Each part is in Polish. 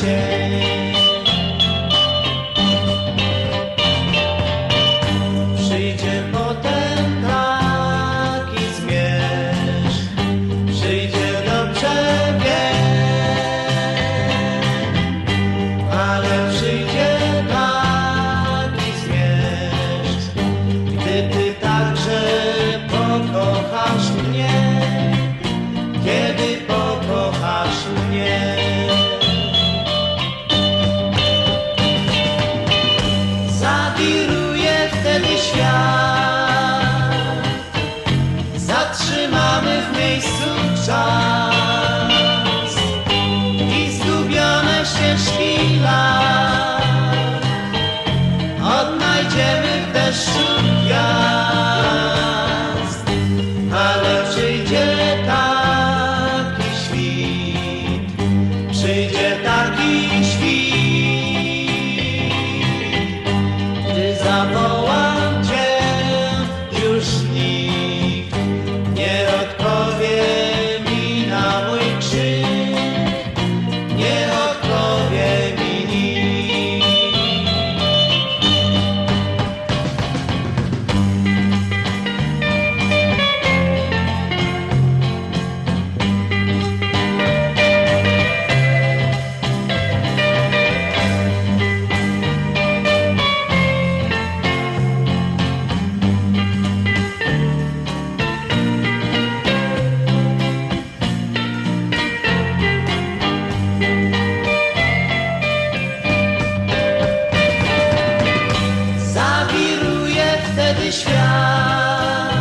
catch. Świat,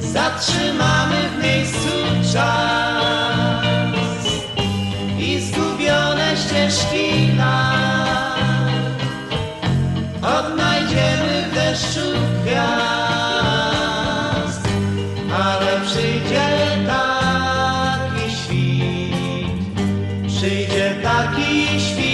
zatrzymamy w miejscu czas i zgubione ścieżki lat odnajdziemy w deszczu gwiazd, ale przyjdzie taki świt, przyjdzie taki świt.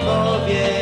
Odpowie